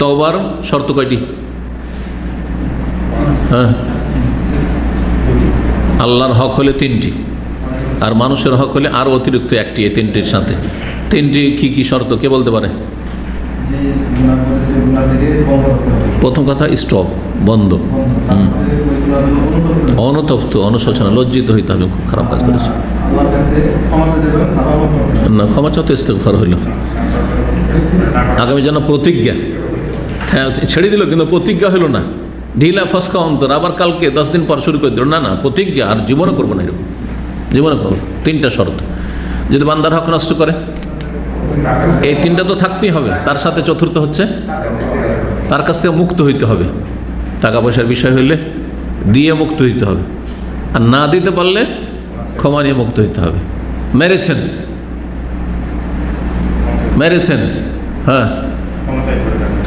তওবার শর্ত কয়টি? হ্যাঁ। আল্লাহর হক হলে তিনটি, আর মানুষের হক হলে আরও অতিরিক্ত একটি এই তিনটির সাথে। তিনটি কি কি শর্ত, কে বলতে পারে? প্রথম কথা, স্টপ, বন্ধ। অনতপ্ত, অনুশোচনা, লজ্জিত হইতে হবে, খুব খারাপ কাজ করেছে। না, ক্ষমা চাও তো হইল। আগামী যেন প্রতিজ্ঞা ছেড়ে দিল কিন্তু প্রতিজ্ঞা হলো না। ঢিলা ফসকা অন্তর, আবার কালকে দশ দিন পর শুরু করে দিল। না না, প্রতিজ্ঞা আর জীবনে করব না এরকম। জীবনে করব তিনটা শর্ত। যদি বান্দার হক নষ্ট করে, এই তিনটা তো থাকতেই হবে। তার সাথে চতুর্থ হচ্ছে, তার কাছ থেকে মুক্ত হইতে হবে। টাকা পয়সার বিষয় হইলে দিয়ে মুক্ত হইতে হবে। আর না দিতে পারলে ক্ষমা নিয়ে মুক্ত হইতে হবে। মেরেছেন। মেরেছেন। হ্যাঁ।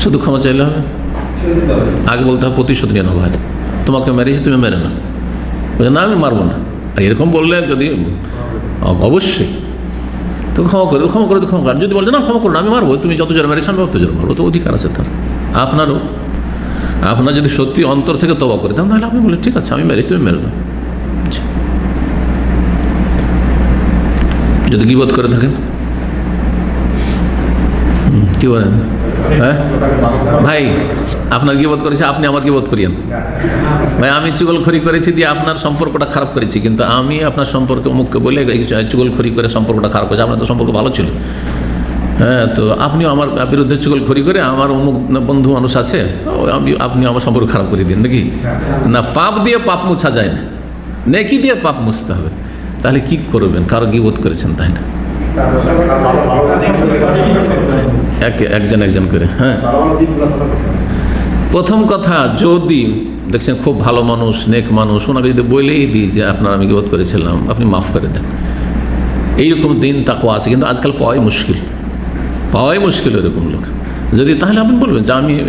শুধু ক্ষমা চাইলে হবে? আগে বলতে হবে, প্রতিশোধ নেব ভাই। তোমাকে মেরেছি, তুমি মেরে না না, আমি মারবো না। আর এরকম বললে যদি, অবশ্যই। তো ক্ষমা করে ক্ষমা করে তো ক্ষমা করে যদি বলছে না, ক্ষমা করো না, আমি মারবো। তুমি যত জোরে মেরেছো, আমি অত জোরে মারবো। তো অধিকার আছে তার। আপনারও। আপনার যদি সত্যি অন্তর থেকে তবা করে তাহলে আপনি বলে ঠিক আছে, আমি মেরেছি, তুমি মেরে জি। যদি গিবোধ করে থাকেন। কি বলেন হ্যাঁ? ভাই, আপনার গিবোধ করেছে? আপনি আমার গিবোধ করিয়েন? ভাই, আমি চুগলখড়ি করেছি দিয়ে আপনার সম্পর্কটা খারাপ করেছি, কিন্তু আমি আপনার সম্পর্কে মুখকে বলে চুগলখড়ি করে সম্পর্কটা খারাপ করেছি আপনার তো সম্পর্ক ভালো ছিল। হ্যাঁ তো আপনিও আমার বিরুদ্ধে চুগলখড়ি করে আমার অমুক বন্ধু মানুষ আছে আমি, আপনি আমার সম্পর্ক খারাপ করে দিন, নাকি? না, পাপ দিয়ে পাপ মুছা যায় না। নেকি দিয়ে পাপ মুছতে হবে। তাহলে কি করবেন? কারও গিবোধ করেছেন তাই না? এক, একজন একজন করে হ্যাঁ। প্রথম কথা, যদি, দেখছেন, খুব ভালো মানুষ, নেক মানুষ, ওনাকে যদি বলেই দিই যে, আপনার আমি গিবোধ করেছিলাম, আপনি মাফ করে দেন। এইরকম দিন তাকও আছে, কিন্তু আজকাল পাওয়াই মুশকিল। পাওয়াই মুশকিল এরকম লোক। যদি, তাহলে আপনি বলবেন যে, আমি,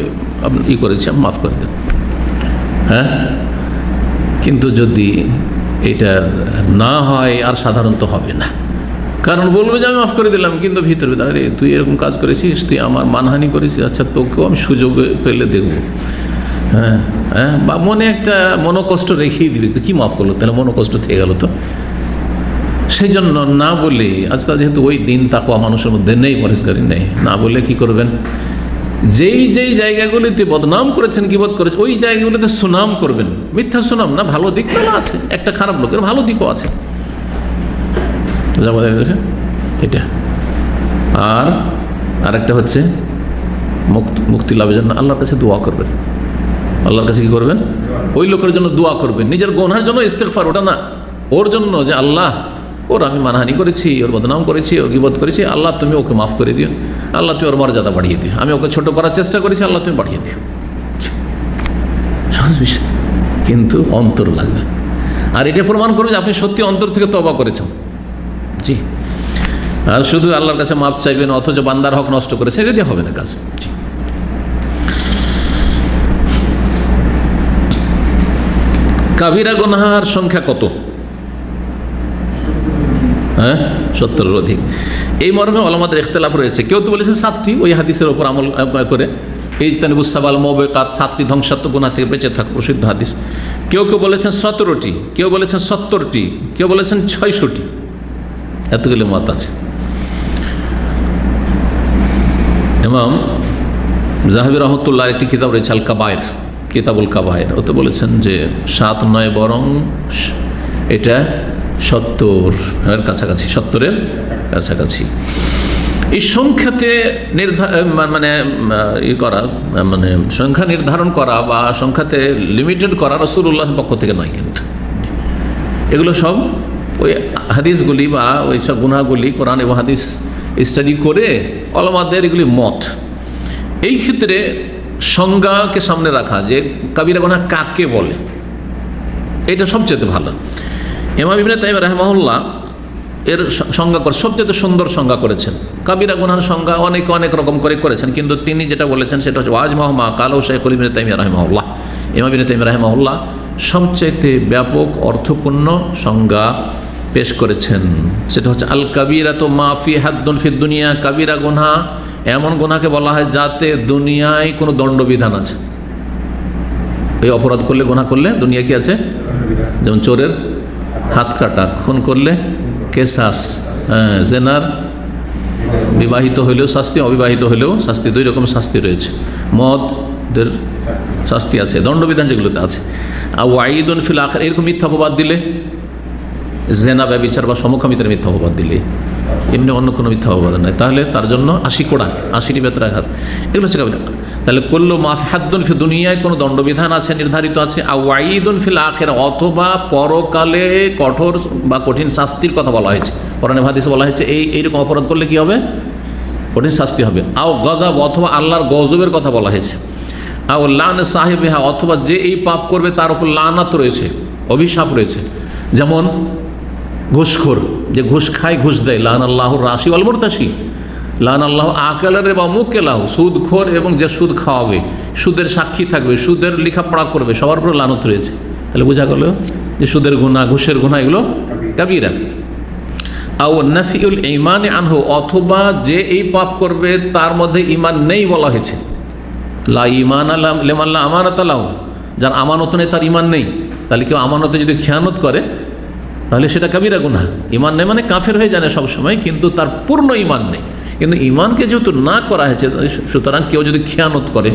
আপনি ই করেছি, আমি মাফ করে দেন। হ্যাঁ? কিন্তু যদি এটা না হয়, আর সাধারণত হবে না। কারণ বলবে যে আমি মাফ করে দিলাম, কিন্তু ভিতরে আরে, তুই এরকম কাজ করেছিস, তুই আমার মানহানি করেছিস আচ্ছা তোকেও আমি সুযোগ পেলে দেখব হ্যাঁ হ্যাঁ বা মনে একটা মনোকষ্ট রেখেই দিবি তো কী মাফ করল? তাহলে মনোকষ্ট থেকে গেল তো। সেই জন্য না বলে, আজকাল যেহেতু ওই দিন তাকোয়া মানুষের মধ্যে নেই, পরিষ্কারই নেই, না বলে কি করবেন? যেই যেই জায়গাগুলিতে বদনাম করেছেন কিবোধ করেছেন, ওই জায়গাগুলিতে সুনাম করবেন। মিথ্যা সুনাম না, ভালো দিক আছে, একটা খারাপ লোকের ভালো দিকও আছে। বুঝা? এটা। আর আরেকটা হচ্ছে মুক্তি মুক্তি লাভের জন্য আল্লাহর কাছে দোয়া করবেন। আল্লাহর কাছে কি করবেন? ওই লোকের জন্য দোয়া করবেন। নিজের গোনার জন্য ইস্তেকফার ওটা না। ওর জন্য যে আল্লাহ, ওর আমি মানহানি করেছি, ওর বদনাম করেছি, ওর করেছি, আল্লাহ তুমি ওকে মাফ করে দিও। আল্লাহ তুমি ওর মর্যাদা বাড়িয়ে দিও। আমি ওকে ছোট করার চেষ্টা করেছি, আল্লাহ তুমি বাড়িয়ে দিও। সহজ বিষয়। কিন্তু অন্তর লাগবে। আর এটা প্রমাণ করবে যে আপনি সত্যি অন্তর থেকে তবা করেছেন। জি। শুধু আল্লাহর কাছে মাপ চাইবেন, অথচ বান্দার হক নষ্ট করে সেটা দিয়ে হবে না কাজ। কাবিরা গোনাহার সংখ্যা কত? হ্যাঁ? সত্তরের অধিক। এই মর্মে অলমাদের ইখতলাফ রয়েছে। কেউ তো বলেছে সাতটি, ওই হাদিসের ওপর আমল করে। এই তানিবুসাবাল মবে কাত সাতটি ধ্বংসাত্মক গুণা থেকে বেঁচে থাকা, প্রসিদ্ধ হাদিস। কেউ কেউ বলেছেন সতেরোটি, কেউ বলেছেন সত্তরটি, কেউ বলেছেন ছয়শটি। এতগুলি মত আছে। এবং জাহাবির রহমতুল্লাহ একটি কিতাব রয়েছে আল কাবায়ের কিতাবুল কাবায়ের। ওতে বলেছেন যে, সাত নয় বরং এটা সত্তর এর কাছাকাছি, সত্তরের কাছাকাছি। এই সংখ্যাতে নির্ধার মানে ই করা মানে সংখ্যা নির্ধারণ করা বা সংখ্যাতে লিমিটেড করা রসুল্লাহ পক্ষ থেকে নয় কিন্তু। এগুলো সব ওই হাদিসগুলি বা ওই সব গুণাগুলি কোরআন এবং হাদিস স্টাডি করে অলমাদের এগুলি মত। এই ক্ষেত্রে সংজ্ঞাকে সামনে রাখা, যে কাবিরা গোনা কাকে বলে, এটা সবচেয়ে ভালো। এমা ইবনে তাইম রাহমাহুল্লাহ এর সংজ্ঞা করে সবচেয়ে সুন্দর সংজ্ঞা করেছেন। কাবিরা গুনার সংজ্ঞা অনেক অনেক রকম করে করেছেন, কিন্তু তিনি যেটা বলেছেন সেটা হচ্ছে ওয়াজ মহমা কালো শেখুল ইবনে তাইম রাহমাহুল্লাহ। ইমাম ইবনে তাইম রাহমাহুল্লাহ সবচাইতে ব্যাপক অর্থপূর্ণ সংজ্ঞা পেশ করেছেন। সেটা হচ্ছে, আল কাবিরা তো মাফি হাদ্দুন ফিদ দুনিয়া, কাবিরা গুনহা এমন গুনাকে বলা হয় যাতে দুনিয়ায় কোনো দণ্ডবিধান আছে। এই অপরাধ করলে, গুনাহ করলে দুনিয়া কি আছে? যেমন চোরের হাত কাটা, খুন করলে কেসাস হ্যাঁ, জেনার বিবাহিত হইলেও শাস্তি অবিবাহিত হইলেও শাস্তি দুই রকম শাস্তি রয়েছে। মদের শাস্তি আছে দণ্ডবিধান যেগুলোতে আছে। আর ওয়াইদুন ফিল আখের এরকম মিথ্যা অপবাদ দিলে জেনা, ব্যবিচার বা সমকামিতার মিথ্যা অপবাদ দিলে। এমনি অন্য কোনো মিথ্যা অপবাদ নয় তাহলে তার জন্য আশি কোড়া আশিটি বেতর আঘাত। এগুলো হচ্ছে তাহলে করল মাফি হাদ্দুন ফি দুনিয়ায় কোনো দণ্ডবিধান আছে, নির্ধারিত আছে? আর ওয়াইদুন ফিল আখের, অথবা পরকালে কঠোর বা কঠিন শাস্তির কথা বলা হয়েছে। পরানে ভাদিসে বলা হয়েছে, এই, এইরকম অপরাধ করলে কি হবে? কঠিন শাস্তি হবে। আও গজব অথবা আল্লাহর গজবের কথা বলা হয়েছে। আও লান সাহেব হা অথবা যে এই পাপ করবে তার উপর লানাত রয়েছে, অভিশাপ রয়েছে। যেমন ঘুষখোর, যে ঘুষ খায়, ঘুষ দেয়। লান আল্লাহ রাশি আল মুরতাসি লান আল্লাহ আকালের বা মুকেলাহ, সুদখোর এবং যে সুদ খাওয়াবে, সুদের সাক্ষী থাকবে, সুদের লেখাপড়া করবে, সবার উপরে লানত রয়েছে। তাহলে বোঝা গেল যে সুদের গুণা ঘুষের গুণা এগুলো কাবিরা। আও নাফিউল ইমানে আনহু, অথবা যে এই পাপ করবে, তার মধ্যে ইমান নেই বলা হয়েছে। লা ইমান লেমাল্লা আমানত আলাহ যার আমানত নেই, তার ইমান নেই। তাহলে কেউ আমানতে যদি খেয়ানত করে তাহলে সেটা কাবিরা গুনাহ। ইমান নেই মানে কাফের হয়ে জানে সবসময়, কিন্তু তার পূর্ণ ইমান নেই। কিন্তু ইমানকে যেহেতু না করা হয়েছে, সুতরাং কেউ যদি খেয়ানত করে,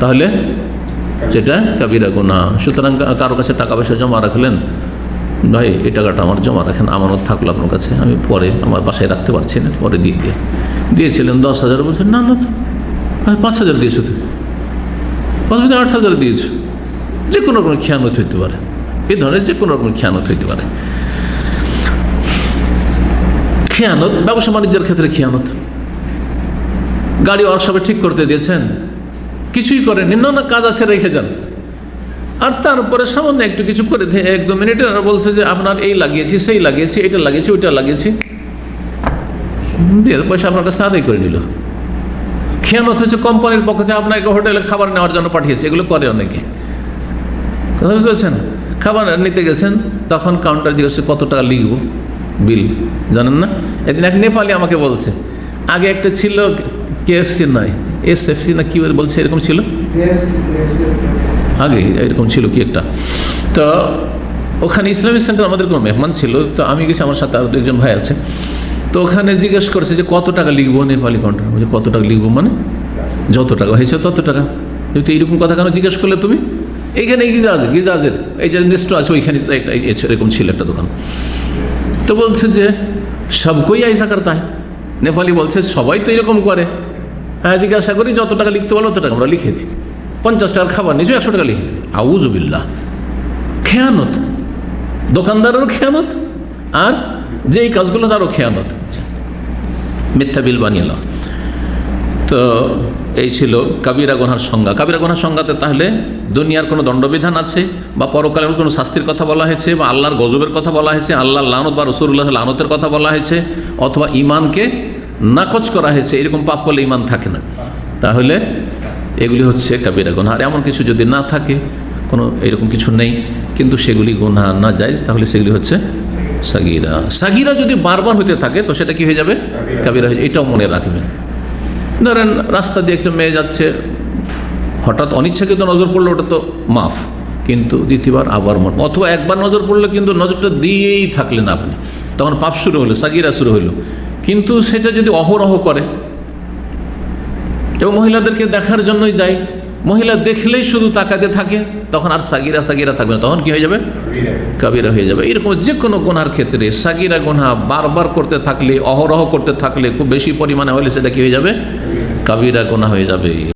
তাহলে সেটা কাবিরা গুনাহ। সুতরাং কারও কাছে টাকা পয়সা জমা রাখলেন, ভাই, এই টাকাটা আমার জমা রাখেন, আমানত থাকল আপনার কাছে, আমি পরে আমার বাসায় রাখতে পারছি না, পরে দিয়ে দিয়ে দিয়েছিলেন দশ হাজার, বলছেন, না না তো পাঁচ হাজার দিয়েছ তো। অসুবিধা আট হাজার দিয়েছ। যে কোনো রকমের খেয়ানত হইতে পারে। এই ধরনের যে কোনো রকমের খেয়ানত হইতে পারে। খেয়ানত, ব্যবসা বাণিজ্যের ক্ষেত্রে খেয়ানত। গাড়ি ওয়ার্কশপে ঠিক করতে দিয়েছেন, কিছুই করেননি না কাজ আছে, রেখে যান। আর তারপরে সামান্য একটু কিছু করে এক দু মিনিটে ওরা বলছে যে, আপনার এই লাগিয়েছি, সেই লাগিয়েছি, এটা লাগিয়েছি, ওইটা লাগিয়েছি। দিয়ে পয়সা আপনার কাছে আদায় করে নিল। খেয়ানত হচ্ছে কোম্পানির পক্ষ থেকে, আপনাকে হোটেলে খাবার নেওয়ার জন্য পাঠিয়েছে, এগুলো করে অনেকে। কথা বুঝতে পারছেন? খাবার নিতে গেছেন তখন কাউন্টার জিজ্ঞেস কত টাকা লিখব? বিল। জানেন না? একদিন এক নেপালি আমাকে বলছে আগে একটা ছিল কেএফসি নয় এস এফসি না কী বলছে এরকম ছিল? আগে এরকম ছিল কি একটা। তো ওখানে ইসলামিক সেন্টার আমাদের কোনো মেহমান ছিল তো আমি গেছি আমার সাথে আরও একজন ভাই আছে। তো ওখানে জিজ্ঞেস করছে যে কত টাকা লিখব নেপালি কাউন্টার বলছে কত টাকা লিখব মানে? যত টাকা হয়েছে তত টাকা। কিন্তু এইরকম কথা কেন জিজ্ঞেস করলে তুমি? এইখানে গিজাজ, গিজাজের, এই যে নিশ্চয় আছে, ওইখানে এরকম ছিল একটা দোকান। তো বলছে যে সবকই আইসা করতা হয় নেপালি বলছে, সবাই তো এরকম করে। হ্যাঁ জিজ্ঞাসা করি, যত টাকা লিখতে বলো তত টাকা আমরা লিখে দিই। পঞ্চাশ টাকার খাবার নিয়েছো, একশো টাকা লিখে দিই। আউজুবিল্লাহ খেয়ানত। দোকানদারেরও খেয়ানত। আর যেই কাজগুলো তারও খেয়ানত। মিথ্যা বিল বানিয়ে তো এই ছিল কাবিরা গোনার সংজ্ঞা। কাবিরা গোনার সংজ্ঞাতে তাহলে দুনিয়ার কোনো দণ্ডবিধান আছে বা পরকালের কোনো শাস্তির কথা বলা হয়েছে বা আল্লাহর গজবের কথা বলা হয়েছে, আল্লাহর লানত বা রসুল্লাহ লানতের কথা বলা হয়েছে অথবা ইমানকে নাকচ করা হয়েছে, এরকম পাপ করলে ইমান থাকে না। তাহলে এগুলি হচ্ছে কাবিরা গোনা। আর এমন কিছু যদি না থাকে, কোনো এরকম কিছু নেই, কিন্তু সেগুলি গোনা না যায় তাহলে সেগুলি হচ্ছে সাগিরা। সাগিরা যদি বারবার হতে থাকে, তো সেটা কি হয়ে যাবে? কাবিরা হয়ে এটাও মনে রাখবেন। ধরেন রাস্তা দিয়ে একটা মেয়ে যাচ্ছে, হঠাৎ অনিচ্ছাকৃত নজর পড়ল ওটা তো মাফ, কিন্তু দ্বিতীয়বার আবার মন অথবা একবার নজর পড়লে কিন্তু নজরটা দিয়েই থাকলেন আপনি। তখন পাপ শুরু হলো, সাগিরা শুরু হলো। কিন্তু সেটা যদি অহরহ করে, এবং মহিলাদেরকে দেখার জন্যই যায় মহিলা দেখলেই শুধু তাকাতে থাকে তখন আর সাগিরা সাগিরা থাকবে না তখন কি হয়ে যাবে? কাবিরা। হয়ে যাবে। এরকম যে কোনো গোনার ক্ষেত্রে সাগিরা গোনা বারবার করতে থাকলে অহরহ করতে থাকলে খুব বেশি পরিমাণে হলে সেটা কি হয়ে যাবে? কাবিরা গোনা হয়ে যাবে।